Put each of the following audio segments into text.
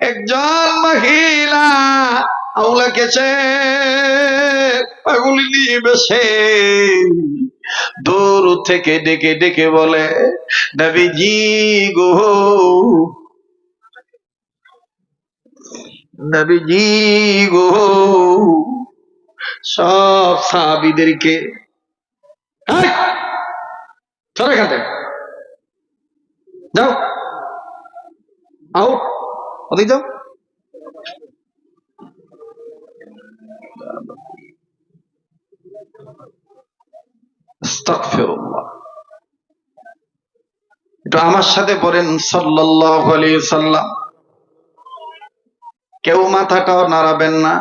একজন মহিলা আউলা কেছে পাগুলি নিয়ে বেছে দূর থেকে ডেকে ডেকে বলে, নবীজি গো। নবীজি গো। সব সাহাবিদেরকে এখান থেকে। যাও। আও। ওদিক। একটু আমার সাথে বলেন সাল্লাম কেউ মাথাটাও নাড়াবেন না,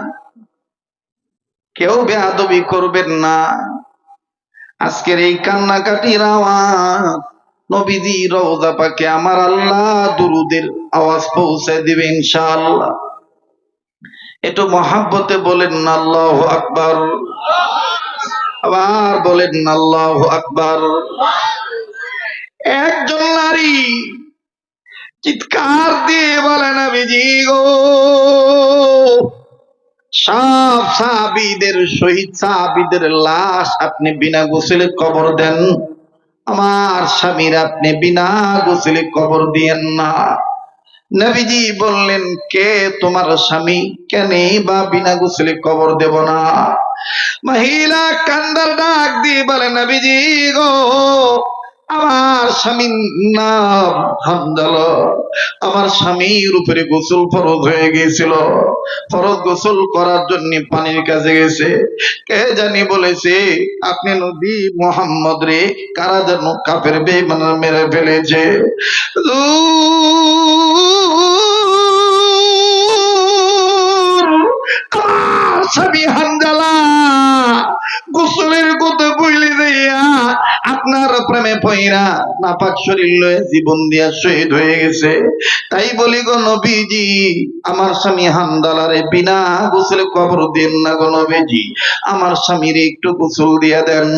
কেউ বেহাদবি করবেন না। আজকের এই কান্নাকাটির আওয়াজ, নবীজি রওজা পাকে আমার আল্লাহ দুরুদের আওয়াজ পৌঁছে দিবে ইনশাআল্লাহ। একটু মহাব্বতে বলেন না আল্লাহ আকবার। আবার বলেন না আল্লাহ আকবার। একজন নারী চিৎকার দিয়ে বলে নবীজি গো, সব সাহাবীদের শহীদ সাহাবীদের লাশ আপনি বিনা গোসলে কবর দেন। আমার স্বামীর আপনি বিনা গোসলে কবর দিয়েন না। নবীজি বললেন, কে তোমার স্বামী? কেনে বা বিনা গোসলে কবর দেব না? মহিলা কান্দার ডাক দিয়ে বলে, নবীজি গো আমার স্বামীর নাম হামদাল। আমার স্বামীর উপরে গোসল ফরজ হয়ে গিয়েছিল। ফরজ গোসল করার জন্য পানির কাছে গেছে। কে জানি বলেছে, আপনি নবী মোহাম্মদ রে, কারা যেন কাপের বেমান মেরে ফেলেছে? স্বামী হামদালা? গোসলের কথা বইলে দিয়া, আপনার প্রেমে পইরা নাপাক শরীর লয়ে জীবন দিয়া শহীদ হয়ে গেছে। তাই বলি গো নবীজি, আমার স্বামী হামদালারে বিনা গোসলে কবর দেন না গো নবীজি। আমার স্বামীর একটু গোসল দিয়া দেন।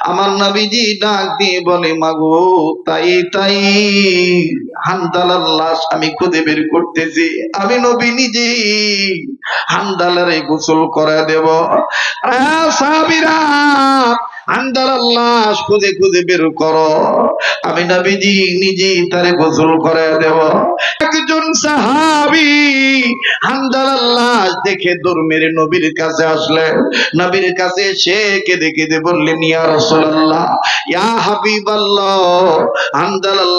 আমার নবীজি ডাক দিয়ে বলে, মাগো, তাই তাই হামদালার লাশ আমি খুঁজে বের করতেছি। আমি নবী নিজেই হামদালারে গোসল করে দেব। আহ, লাশ খুঁজে খুঁজে বের করো। আমি নবীজি নিজেই তারে গোসল করে দেব। একজন সাহাবী দেখে দৌড় মেরে নবীর কাছে আসলেন। নবীর কাছে এসে কেঁদে কেঁদে বললেন, ইয়া রাসূলুল্লাহ, ইয়া হাবিবাল্লাহ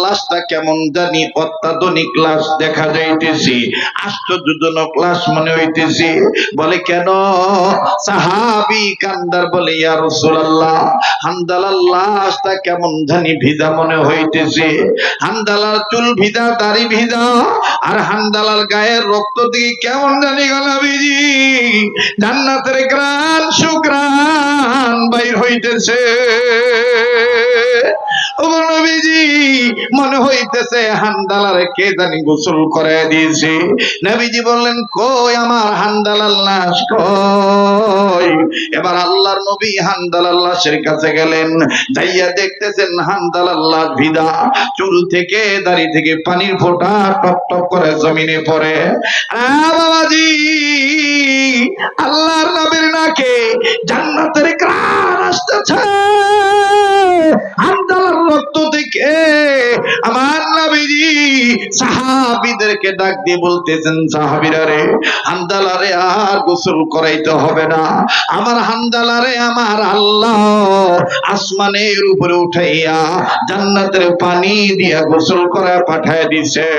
লাশটা কেমন জানি অত্যাধুনিক লাশ দেখা যাইতেছি, আশ্চর্যজনক লাশ মনে হইতেছে। বলে, কেন? সাহাবি কান্দার বলে, ইয়া রাসূলুল্লাহ হামদালার লাশটা কেমন জানি ভিজা মনে হইতেছে। হামদালার চুল ভিজা, দাড়ি ভিজা, আর হামদালার গায়ের রক্ত কেমন জানি গলাবিজি জান্নাতের গ্রান সুগ্রান বাইর হইতেছে। মনে হইতেছে হান্দালারে কে জানি গোসল করে দিয়েছে। নবীজি বললেন, কই আমার হান্দালার লাশ কই? এবার আল্লাহর নবী হান্দালার লাশের কাছে গেলেন, যাইয়া দেখতেছেন হান্দাল আল্লাহ ভিদা, চুল থেকে দাড়ি থেকে পানির ফোঁটা টপ টপ করে জমিনে পড়ে। বাবাজি, আল্লাহর নবীর নাকে জান্নাতের গ্রান আসতেছে। হান্দালার রক্ত থেকে আমার নবীজি সাহাবীদেরকে ডাক দিয়ে বলতেছেন, সাহাবীরা রে হান্দালারে আর গোসল করাইতে হবে না। আমার হান্দালারে আমার আল্লাহ আসমানের উপরে উঠাইয়া জান্নাতের পানি দিয়া গোসল করে পাঠায় দিছে।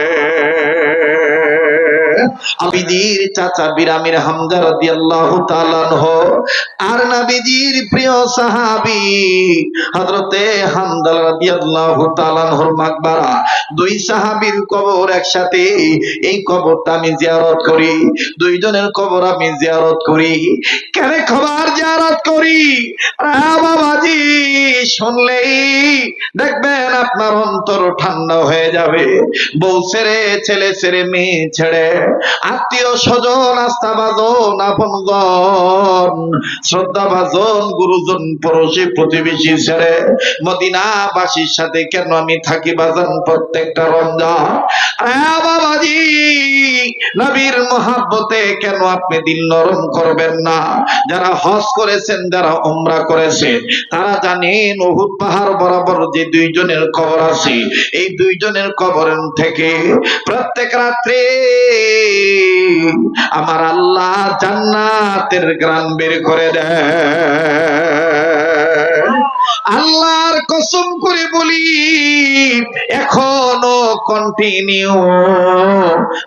একসাথে, এই কবরটা আমি জিয়ারত করি, দুইজনের কবর আমি জিয়ারত করি। কেন খবর জিয়ারত করি? বাবাজি, শুনলেই দেখবেন আপনার অন্তর ঠান্ডা হয়ে যাবে। বউ ছেড়ে, ছেলে ছেড়ে, মেয়ে ছেড়ে। আত্মীয় স্বজন আস্থা বাজন আপনজন শ্রদ্ধা ভাজন গুরুজন, পড়োশী, প্রতিবেশী ছেড়ে মদিনাবাসীর সাথে কেন আমি থাকি বাজান প্রত্যেকটা রমজান? বাবাজি, নবীর মহাব্বতে কেন আপনি নরম করবেন না? যারা হজ করেছেন, যারা উমরা করেছেন, তারা জানেন উহুদ পাহাড় বরাবর যে দুইজনের কবর আছে, এই দুইজনের কবর থেকে প্রত্যেক রাত্রে আমার আল্লাহ জান্নাতের গ্রাম বের করে দেয়। আল্লাহর কসম করে বলি, এখনও কন্টিনিউ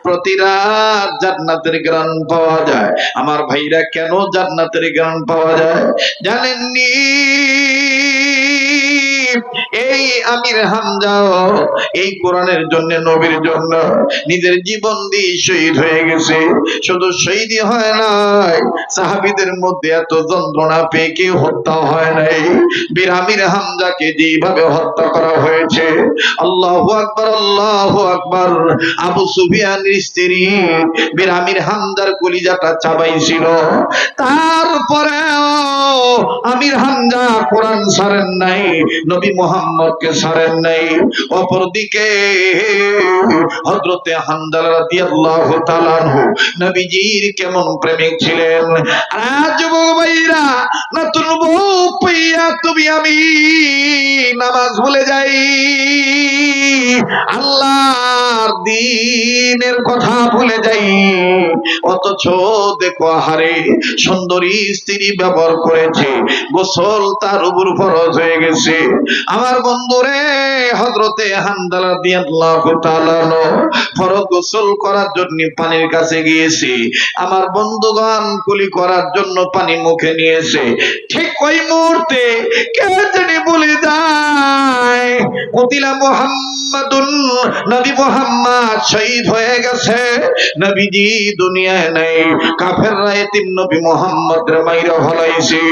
প্রতি রাত জান্নাতের গ্রান পাওয়া যায়। আমার ভাইরা কেন জান্নাতের গ্রান পাওয়া যায় জানেননি? এই আমির হামজাও এই কোরআনের জন্য, নবীর জন্য নিজের জীবন দিয়ে শহীদ হয়ে গেছে। শুধু শহীদই হয় নাই, সাহাবিদের মধ্যে এত যন্ত্রণা পেয়ে কেউ হত্যা হয় নাই। বীর আমির হামজাকে যেভাবে হত্যা করা হয়েছে, আল্লাহ আকবর আল্লাহ আকবর, আবু সুফিয়ানের স্ত্রী বীর আমির হামজার কলিজাটা চাবাইছিল। তারপরেও আমির হামজা কোরআন সারেন নাই, নবী মোহাম্মদকে সারেন নাই। অপরদিকে হযরতে হামদাল রাদিয়াল্লাহু তাআলা নবীজির কেমন প্রেমিক ছিলেন? আজ ভাইরা, নতুন বউ পাইয়া তুমি আমি নামাজ ভুলে যাই। আল্লাহর দিনের কথা ভুলে যাই। অথচ দেখো হারে সুন্দরী স্ত্রী ব্যবহার করেছে। গোসল তার উপর ফরজ হয়ে গেছে। আমার বন্ধুরে হজরতে হান্দালা তাআলা ফরজ গোসল করার জন্য পানির কাছে গিয়েছে। আমার বন্ধুগণ কুলি করার জন্য পানি মুখে নিয়েছে। ঠিক ওই মুহূর্তে বলে যায়, কতিলা মোহাম্মদুন, নবী মোহাম্মদ শহীদ হয়ে গেছে। নবীজি দুনিয়ায় নাই, কাফেররা এতিম নবী মোহাম্মদ মাইরা ফলাইছে।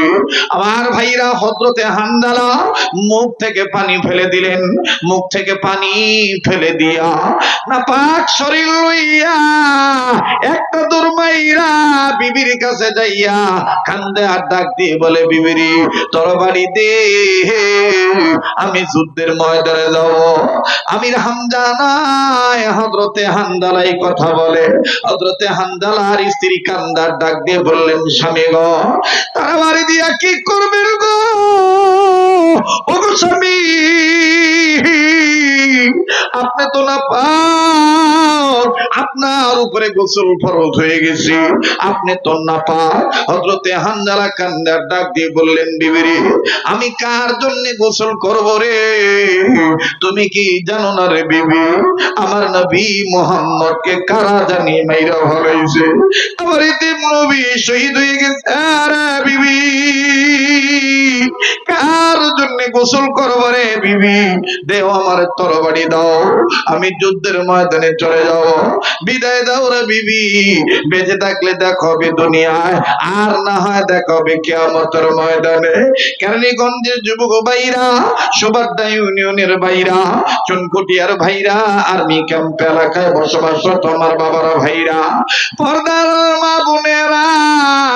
আমার ভাইরা হযরতে হান্দালা মুখ থেকে পানি ফেলে দিলেন। মুখ থেকে পানি ফেলে দিয়া না পাক শরীর লইয়া একটা দুর্মাইরা বিবির কাছে যাইয়া কান্দে আর ডাক দিয়ে বলে, বিবিরি তরবারি দে আমি যুদ্ধের ময়দানে যাব। আমির হামজা নাই হযরতে হান্দালা কথা বলে। হযরতে হান্দালার স্ত্রী কান্দার ডাক দিয়ে বললেন, স্বামী গো তারা বাড়ি দিয়া কি করবেন গো? স্বামী আপনি তো না পাও আপনার উপরে গোসল ফরজ হয়ে গেছে। আপনি তো না পা হজরতে হানজালা কান্দার ডাক দিয়ে বললেন, বিবিরি, আমি কার জন্য গোসল করব রে? তুমি কি জানো না রে বিবি? আমার নবী মোহাম্মদ কে কারা জানি মাইরা হলাইছে আমার ইতি নবী শহীদ হয়ে গেছে। আরে বিবি, কার জন্য গোসল করব রে বিবি। দেহ আমার তরবারি দাও। আমি যুদ্ধের ময়দানে চলে যাব। বিদায় দাও রে বিবি। বেঁচে থাকলে দেখাবে দুনিয়ায়। আর না হয় দেখাবে কেয়ামতের ময়দানে। কেরানীগঞ্জের যুবক ভাইরা, সুবাড্ডা ইউনিয়নের ভাইরা, চুনকুটিয়ার ভাইরা, আর্মি ক্যাম্প এলাকায় বসবাসরত আমার বাবারা ভাইরা। পর্দার মা বোনেরা,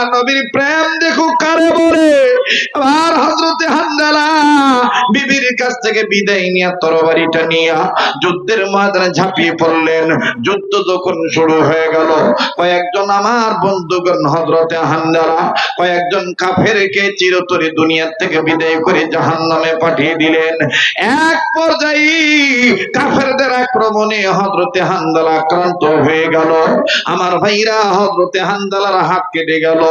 নবীর প্রেম দেখো কারে বলে। আর হজরতে হানজালা বিবির কাছ থেকে বিদায় নিয়ে তরবারিটা নিয়ে যুদ্ধের ময়দানে ঝাঁপিয়ে পড়লেন। যুদ্ধ যখন শুরু হয়ে গেল, কয়েকজন আমার বন্ধুগণ হজরতে হানজালা কয়েকজন কাফেরকে চিরতরে দুনিয়ার থেকে বিদায় করে জাহান্নামে পাঠিয়ে দিলেন। এক পর্যায়ে কাফেরদের আক্রমণে হজরতে হানজালা আক্রান্ত হয়ে গেল। আমার ভাইরা হজরতে হান্দালার হাত কেটে গেল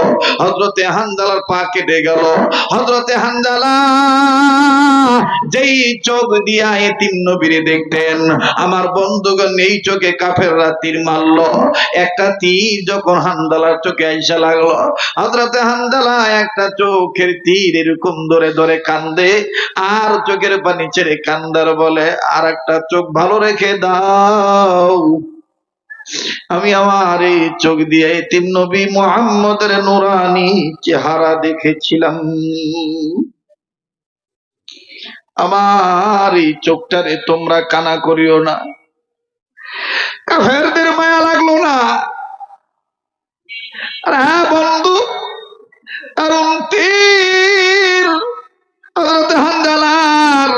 হজরতে হান্দালার পা কেটে গেল হজরতে হানজালা যেই চোখ দিয়া এতিম নবীরে দেখতেন, আমার বন্ধুগণ এই চোখে কাফেররা তীর মারলো। একটা তীর যখন হানদালার চোখে আইসা লাগল হজরতে হানদালা একটা চোখের তীর এরকম ধরে ধরে কান্দে, আর চোখের পানি ছেড়ে কান্দার বলে আর একটা চোখ ভালো রেখে দাও। আমি আমার এই চোখ দিয়ে এতিম নবী মোহাম্মদের নুরানি চেহারা দেখেছিলাম। আমার এই চোখটারে তোমরা কানা করিও না। কাফেরদের মায়া লাগল না। আরে হ্যাঁ বন্ধু, কারণ তীর হযরত হানজালার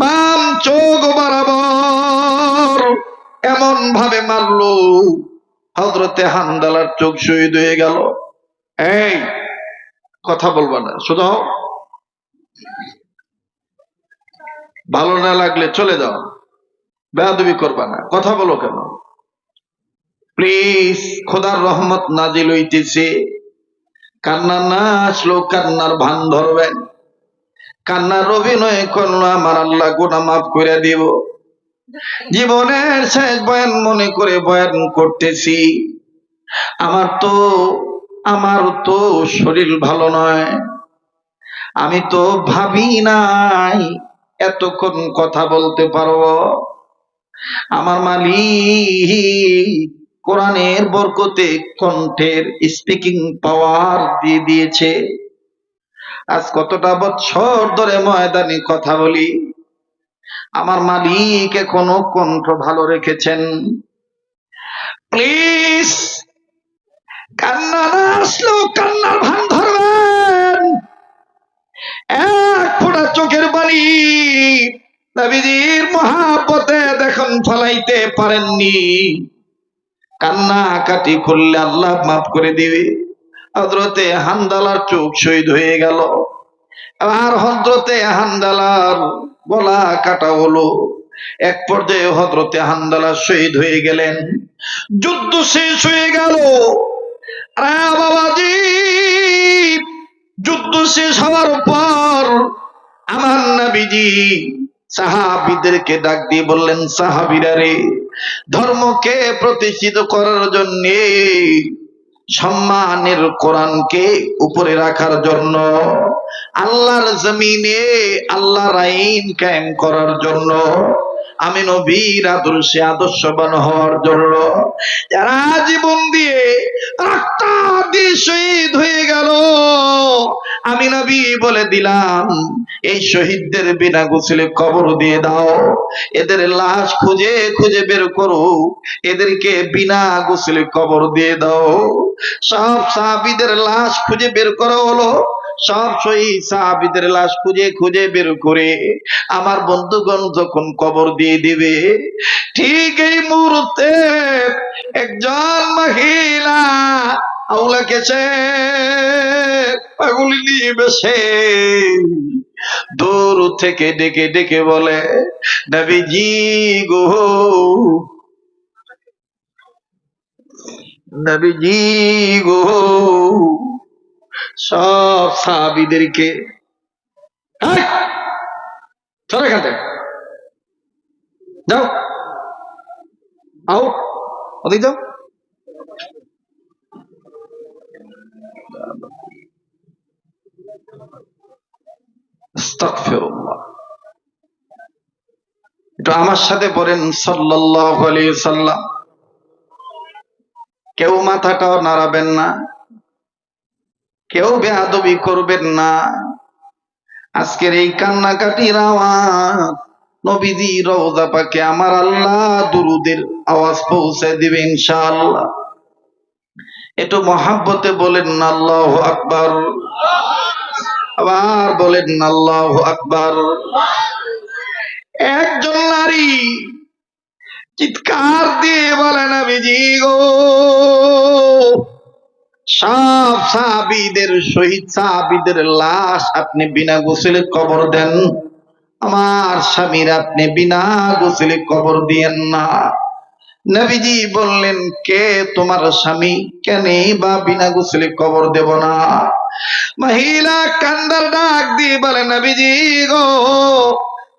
বাম চোখ বরাবর এমন ভাবে মারলো হজরতে হানজালার চোখ শহীদ হয়ে গেল। এই, কথা বলবা না, শুধু ভালো না লাগলে চলে যাও। বেয়াদবি করবা না। কথা বলো কেন? প্লিজ খোদার রহমত নাজিল হইতেছে। কান্না না আসলো, কান্নার ভান ধরবেন। কান্নার অভিনয় করল, আমার আল্লাহ গোনা মাফ করে দিব। জীবনের শেষ বয়ান মনে করে বয়ান করতেছি। আমার তো আমার তো শরীর ভালো নয়। আমি তো ভাবি নাই এতক্ষণ কথা বলতে পারব আমার মালিক কোরআনের বরকতে কণ্ঠের স্পিকিং পাওয়ার দিয়ে দিয়েছে। আজ কতটা বছর ধরে ময়দানে কথা বলি। আমার মালিক এখনও কণ্ঠ ভালো রেখেছেন। প্লিজ কান্না না আসলেও কান্নার ভান ধরবেন। এক ফোঁটা চোখের পানি নবীজির মহাপতে দেখুন ফলাইতে পারেননি। কান্না কাটি করলে আল্লাহ মাফ করে দিবে। হজরতে হান্দালার চোখ শহীদ হয়ে গেল। আর হজরতে হান্দালার গলা কাটা হলো। এক পর্যায়ে হজরতে হান্দালা শহীদ হয়ে গেলেন। যুদ্ধ শেষ হয়ে গেল। বাবাজি যুদ্ধ শেষ হওয়ার পর আমার নবীজি সাহাবিদেরকে ডাক দিয়ে বললেন, সাহাবিরা রে, ধর্মকে প্রতিষ্ঠিত করার জন্য সম্মানের কোরআনকে উপরে রাখার জন্য, আল্লাহর জমিনে আল্লাহর আইন কায়েম করার জন্য আমি নবীর আদর্শে আদর্শবান হওয়ার জন্য। যারা জীবন দিয়ে রক্ত দিয়ে শহীদ হয়ে গেল, আমি নবী বলে দিলাম, এই শহীদদের বিনা গোসলে কবর দিয়ে দাও। এদের লাশ খুঁজে খুঁজে বের করো, এদেরকে বিনা গোসলে কবর দিয়ে দাও। সব সাহাবিদের লাশ খুঁজে বের করা হলো। সব শহীদ সাহাবিদের লাশ খুঁজে খুঁজে বের করে আমার বন্ধুগণ যখন কবর দিয়ে দিবে, ঠিক এই মুহূর্তে একজন মহিলা আউলা কেছে পাগুলি নিয়ে বেসে। দূর থেকে ডেকে ডেকে বলে, নবীজি গো নবীজি গো সব সাহাবিদেরকে। এই, চলো যাও। আও ওদিক একটু আমার সাথে পড়েন সাল্লাল্লাহু আলাইহি সাল্লাম কেউ মাথাটাও নাড়াবেন না। কেউ বেহাদবি করবেন না। আজকের এই কান্নাকাটির আওয়াজ, নবীজি রওজা পাকে আমার আল্লাহ দুরুদের আওয়াজ পৌঁছে দিবে ইনশাআল্লাহ। একটু মহাব্বতে বলেন না, আল্লাহু আকবার। আবার বলেন না, আল্লাহু আকবার। একজন নারী চিৎকার দিয়ে বলেন, নবীজি গো সব সাহাবিদের শহীদ সাহাবিদের লাশ আপনি বিনা গোসলে কবর দেন। আমার স্বামীর আপনি বিনা গোসলে কবর দিয়েন না। নবীজি বললেন, কে তোমার স্বামী? কেন বা বিনা গোসলে কবর দেব না? মহিলা কান্দার ডাক দিয়ে বলে, নবীজি গো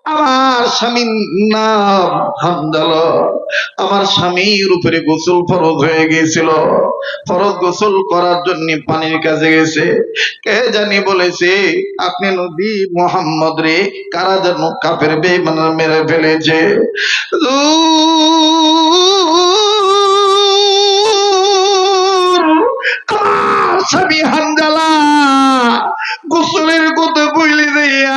আমার স্বামীর নাম হামদাল আমার স্বামীর উপরে গোসল ফরজ হয়ে গিয়েছিল। ফরজ গোসল করার জন্য পানির কাছে গেছে। কে জানি বলেছে, আপনি নবী মোহাম্মদ রে, কারা যেন কাপের বেমানা মেরে ফেলেছে? স্বামী হামদালা গোসলের কথা বইলে দিয়া,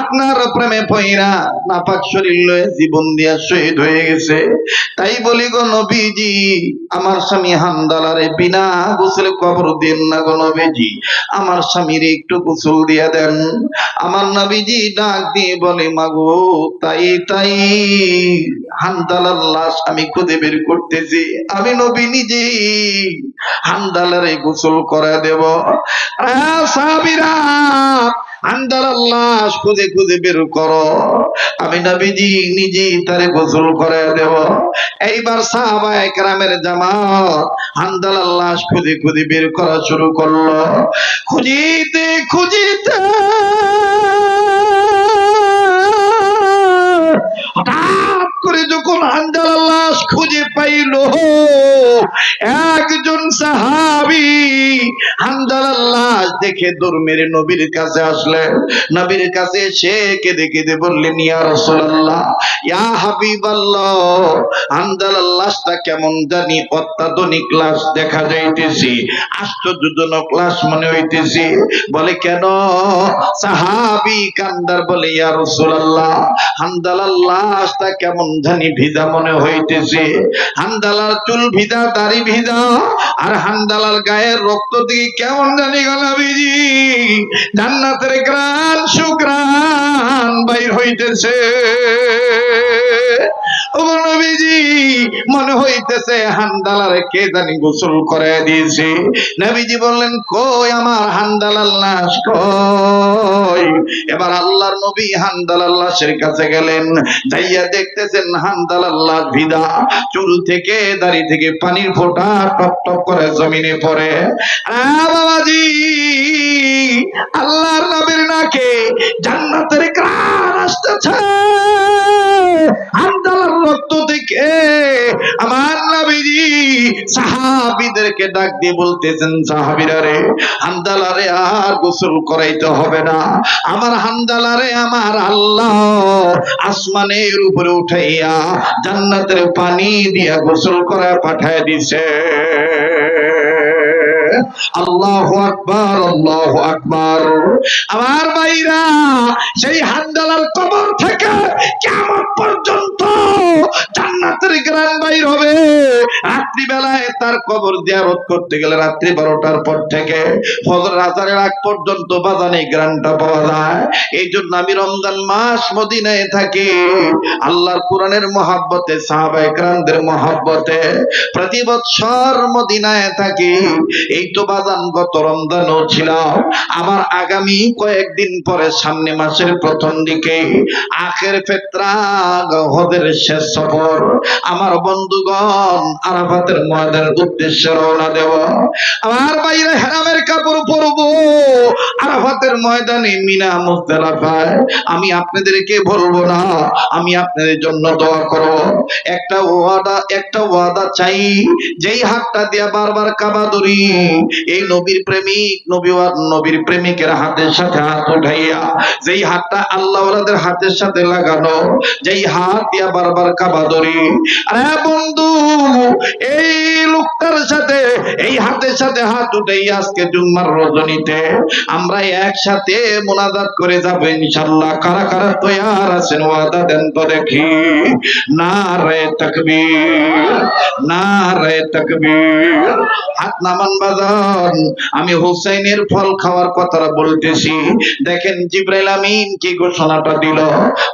আপনার প্রেমে পইরা নাপাক শরীর লয়ে জীবন দিয়া শহীদ হয়ে গেছে। তাই বলি গো নবীজি, আমার স্বামী হামদালারে বিনা গোসলে কবর দেন না গো নবীজি। আমার স্বামীর একটু গোসল দিয়া দেন। আমার নবীজি ডাক দিয়ে বলে, মাগো, তাই তাই হামদালার লাশ আমি খুঁজে বের করতেছি। আমি নবী নিজেই হামদালারে গোসল করে দেব। সাহাবীরা লাশ খুঁজে খুঁজে বের করো। আমি নবীজি নিজেই তারে গোসল করে দেব। এইবার সাহাবা একরামের জামাত হামদালার লাশ খুঁজে খুঁজে বের করা শুরু করল। খুঁজিতে খুঁজিতে করে যখন হান্দালার লাশ খুঁজে পাইল, একজন সাহাবি হান্দালার লাশ দেখে দৌড় মেরে নবীর কাছে আসলেন। নবীর কাছে এসে কেঁদে কেঁদে বললেন, ইয়া রাসূলুল্লাহ, ইয়া হাবিবাল্লাহ হান্দালার লাশটা কেমন জানি অত্যাধুনিক লাশ দেখা যাইতেছি, আশ্চর্যজনক লাশ মনে হইতেছে। বলে, কেন? সাহাবি কান্দার বলে, ইয়া রাসূলুল্লাহ হান্দালার লাশটা কেমন জানি ভিজা মনে হইতেছে। হান্দালার চুল ভিজা, দাড়ি ভিজা, আর হান্দালার গায়ের রক্ত দিয়ে কেমন জানি গলাবিজি। জান্নাতের গ্রান সুগ্রান বাইর হইতেছে। নবীজি, মনে হইতেছে হান্দালারে কে জানি গোসল করে দিয়েছে। নবীজি বললেন, কই আমার হান্দালার লাশ, কই? এবার আল্লাহর নবী হান্দালার লাশের কাছে গেলেন, যাইয়া দেখতেছেন হান্দালার লাশ ভিদা। চুল থেকে, দাড়ি থেকে পানির ফোঁটা টপ টপ করে জমিনে পড়ে। আ বাবাজি, আল্লাহর নবীর নাকে জান্নাতের গ্রান আসতেছে। হান্দালার রক্ত থেকে আমার নবীজি সাহাবীদেরকে ডাক দিয়ে বলতেছেন, সাহাবীরা রে হান্দালারে আর গোসল করাইতে হবে না। আমার হান্দালারে আমার আল্লাহ আসমানের উপরে উঠাইয়া জান্নাতের পানি দিয়া গোসল করা পাঠায় দিছে। আল্লাহ আকবার আল্লাহ আকবার। আমার ভাইরা, সেই হান্দালার কবর থেকে কেমন পর্যন্ত জান্নাতের গ্রান বাইর হবে। রাত্রি বেলায় তার কবর জিয়ারত করতে গেলে রাত্রি বারোটার পর থেকে ফজর আজারের আগ পর্যন্ত বাজানে গ্রানটা পাওয়া যায়। এই জন্য আমি রমজান মাস মদিনায় থাকি। আল্লাহর কোরআনের মহাব্বতে সাহাবা একরামদের মহাব্বতে প্রতি বছর মদিনায় থাকি। এই তো বাজান গত রমজানও ছিলাম আবার আগামী কয়েকদিন পরে সামনে মাসের প্রথম দিকে আখের ফেত্রা হদের শেষ সফর আমার বন্ধুগণ, আরাফাতের ময়দানের উদ্দেশ্যে রওনা দেব। আমার বাইরে হেরামের কাপড় পরবো। আরাফাতের ময়দানে মিনা মুজদালাফায়। আমি আপনাদেরকে বলব না, আমি আপনাদের জন্য দোয়া করব। একটা ওয়াদা একটা ওয়াদা চাই। যেই হাতটা দিয়া বারবার কাবা ধরি, এই নবীর প্রেমিক, নবী নবীর প্রেমিকের হাতের সাথে হাত উঠাইয়া, যেই হাতটা আল্লাহ হাতের সাথে লাগানো, যেই হাত দিয়া বারবার কাবা ধরি আরে বন্ধু, এই লোকটার সাথে, এই হাতের সাথে হাত উঠেই আজকে জুম্মার রজনীতে। আমরা একসাথে মোনাজাত করে যাব ইনশাল্লাহ কারা কারা তৈয়ার আছেন ওয়াদা দেন তো দেখি। না রে তকবীর না রে তকবীর হাত নামান বাজান। আমি হুসাইনের ফল খাওয়ার কথাটা বলতেছি। দেখেন জিব্রাইল আমিন কি ঘোষণাটা দিল।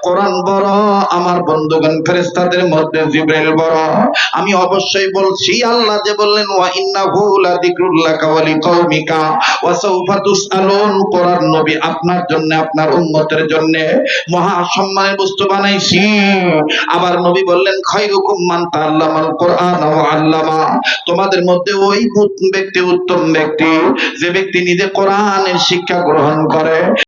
কোরআন বড়, আমার বন্ধুগণ, ফেরেশতাদের মধ্যে জিব্রাইল বড়। আমি অবশ্যই বলছি, আল্লাহ যে বললেন, ওয়া ইন্নাহু লাযিকরুল্লাকা ওয়া লিকাউমিকা ওয়া সাউফা তুসআলুন। কোরআন নবী আপনার জন্য, আপনার উম্মতের জন্য মহা সম্মানের বস্তু বানাইছি। আবার নবী বললেন, খায়রুকুম মান তাআল্লামাল কোরআন ওয়া আল্লামা। তোমাদের মধ্যে ওই ব্যক্তি উত্তম ব্যক্তি। যে ব্যক্তি নিজে কোরআনের শিক্ষা গ্রহণ করে